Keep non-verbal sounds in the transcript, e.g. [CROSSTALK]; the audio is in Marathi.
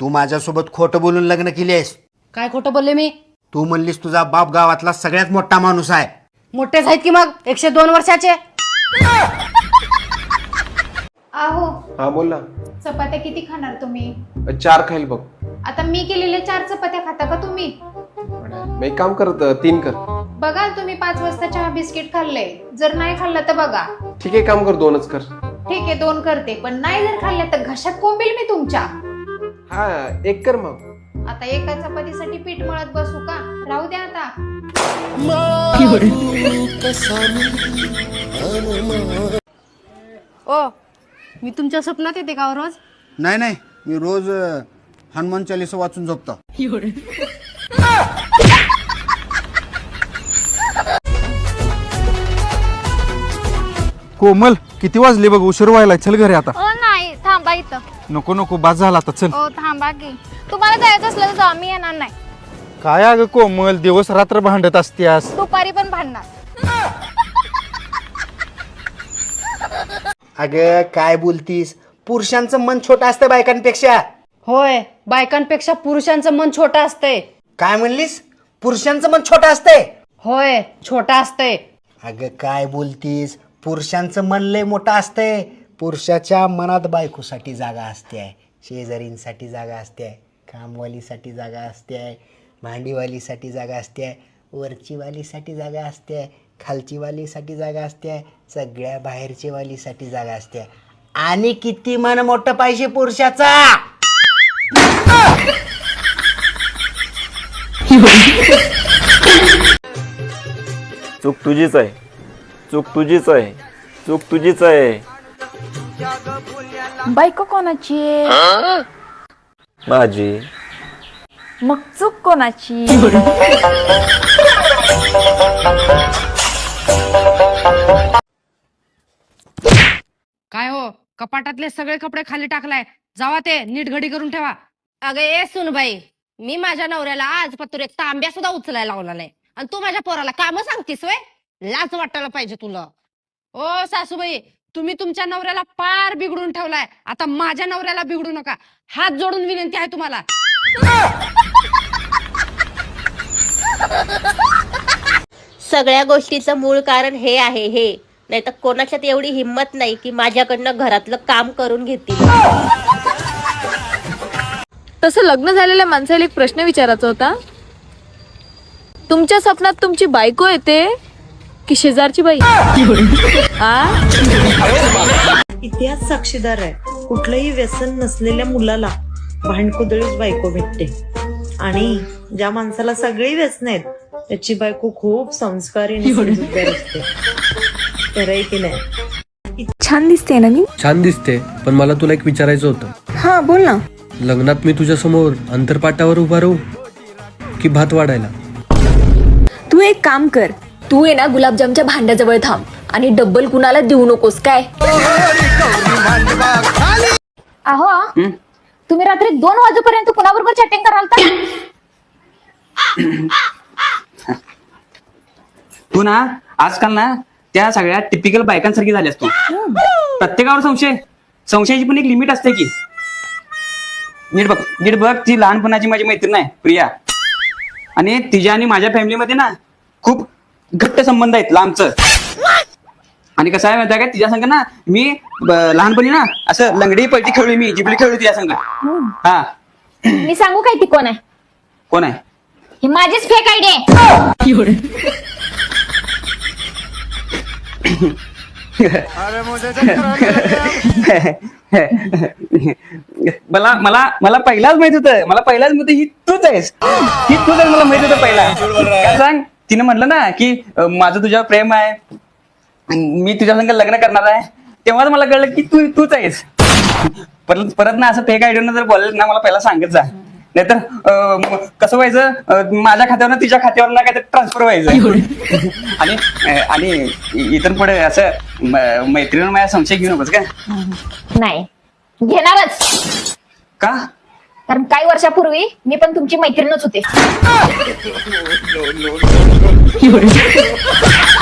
तू माझ्यासोबत खोटं बोलून लग्न केली आहेस काय खोटं बोलले मी? तू म्हणलीस तुझा बाप गावातला सगळ्यात मोठा माणूस आहे. मोठेच आहेत की मग? एकशे दोन वर्षाचे? आहो. हा बोल ना. चपात्या किती खाणार तुम्ही? चार खाईल बघ. आता मी केलेल्या चार चपात्या खाता का तुम्ही? मग एक काम करत तीन कर. बघा तुम्ही पाच वाजता चहा बिस्किट खाल्ले. जर नाही खाल्लं तर बघा. ठीक आहे काम कर दोनच कर. ठीक आहे दोन करते. पण नाही जर खाल्ल्या तर घशात कोंबेल मी तुमच्या. हा एक कर मग. आता एका चपातीसाठी पीठ मळत बसू का? राहू द्या आता. ओ मी तुमच्या स्वप्नात येते का हो रोज? नाही नाही मी रोज अं, हनुमान चालीसा वाचून झोपतो. कोमल किती वाजले बघ उशीर व्हायला चल घरी आता. ओ नाही थांबा इथं. नको नको बाज झाला आता चल. ओ थांबा की. तुम्हाला जायचं असलं तर जा मी येणार नाही. काय अगं कोमल दिवस रात्र भांडत असत्यास. दुपारी पण भांडणार. अगं काय बोलतीस? पुरुषांचं मन छोटं असतं बायकांपेक्षा. होय बायकांपेक्षा पुरुषांचं मन छोटं असतंय. काय म्हणलीस? पुरुषांचं मन छोटं असतंय. होय छोटा असतंय. अगं काय बोलतीस? पुरुषांचं मन लय मोठं असतंय. पुरुषाच्या मनात बायकोसाठी जागा असते आहे शेजारींसाठी जागा असते कामवालीसाठी जागा असते आहे भांडीवालीसाठी जागा असते आहे वरचीवालीसाठी जागा असते आहे खालचीवालीसाठी जागा असते सगळ्या बाहेरची वालीसाठी जागा असते आणि किती मन मोठं पाहिजे पुरुषाचा? चूक तुझीच आहे. चूक तुझीच आहे. चूक तुझीच आहे. बायको कोणाची? आहे? माझी. मग चूक कोणाची? काय हो कपाटातले सगळे कपडे खाली टाकलाय. जावा ते नीट घडी करून ठेवा. अगं ए सुनबाई मी माझ्या नवऱ्याला आज पत्र एक तांब्या सुद्धा उचलायला लावला नाही. आणि तू माझ्या पोराला काम सांगतीस वय लाज वाटायला पाहिजे तुला. ओ सासूबाई तुम्ही तुमच्या नवऱ्याला पार बिघडून ठेवलाय. आता माझ्या नवऱ्याला बिघडू नका. हात जोडून विनंती आहे तुम्हाला. सगळ्या गोष्टीचं मूळ कारण हे आहे हे. नाही तर कोणाच्यात एवढी हिंमत नाही की माझ्याकडनं घरातलं काम करून घेतील. तसं लग्न झालेल्या माणसाला एक प्रश्न विचारायचा होता. तुमच्या स्वप्नात तुमची बायको येते? की शेजारची बाई. आ? इतिहास साक्षीदार आहे. कुठलंही व्यसन नसलेल्या मुलाला भांडकुदळीच बायको भेटते. आणि ज्या माणसाला सगळी व्यसन आहेत त्याची बायको खूप संस्कारी आणि समजूतदार असते. खरं आहे की नाही? छान दिसते ना मी? छान दिसते पण मला तुला एक विचारायचं होतं. हा बोल ना. लग्नात मी तुझ्या समोर अंतरपाटावर उभा राहू की भात वाढायला? तू एक काम कर तू आहे ना गुलाबजामच्या भांड्याजवळ थांब आणि डब्बल कुणाला देऊ नकोस काय? अहो तुम्ही रात्री दोन वाजेपर्यंत कुणाबरोबर चॅटिंग कराल तर? तू ना आजकाल ना त्या सगळ्या टिपिकल बायकांसारखी झाली असतो प्रत्येकावर संशय. संशयाची पण एक लिमिट असते की. नीट बघ नीट बघ ती लहानपणाची माझी मैत्रीण आहे प्रिया. आणि तिच्या आणि माझ्या फॅमिलीमध्ये ना खूप घट्ट संबंध आहेत लांबचं. आणि कसं आहे माहिती आहे का? तिच्या संग ना मी ब- लहानपणी ना असं लंगडी पलटी खेळली मी जिबली खेळली तिच्या संग. हा. मी सांगू काय ती कोण आहे? कोण आहे? ही माझीच फेक आयडी मला मला मला पहिलाच माहीत होतं. मला पहिलाच माहीत ही तूच आहेस. ही तूच आहेस मला माहीत होतं पहिला. काय सांग? तिने म्हटलं ना की अं, माझं तुझ्यावर प्रेम आहे. मी तुझ्या संग लग्न करणार आहे. तेव्हाच मला कळलं की तू तूच आहेस. परत परत ना असं फेक आयडिया जर बोललं ना मला पहिला सांगत जा. नाहीतर अं, म- कसं व्हायचं? अं, माझ्या खात्यावर तिच्या खात्यावर ना काहीतरी ट्रान्सफर व्हायचं. आणि अं, आणि इ- इथून पुढे असं म- मैत्रिणीवर माझ्या संशय घेऊ नकोस का? नाही. घेणारच. कारण काही वर्षापूर्वी मी पण तुमची मैत्रीणच होते. [LAUGHS]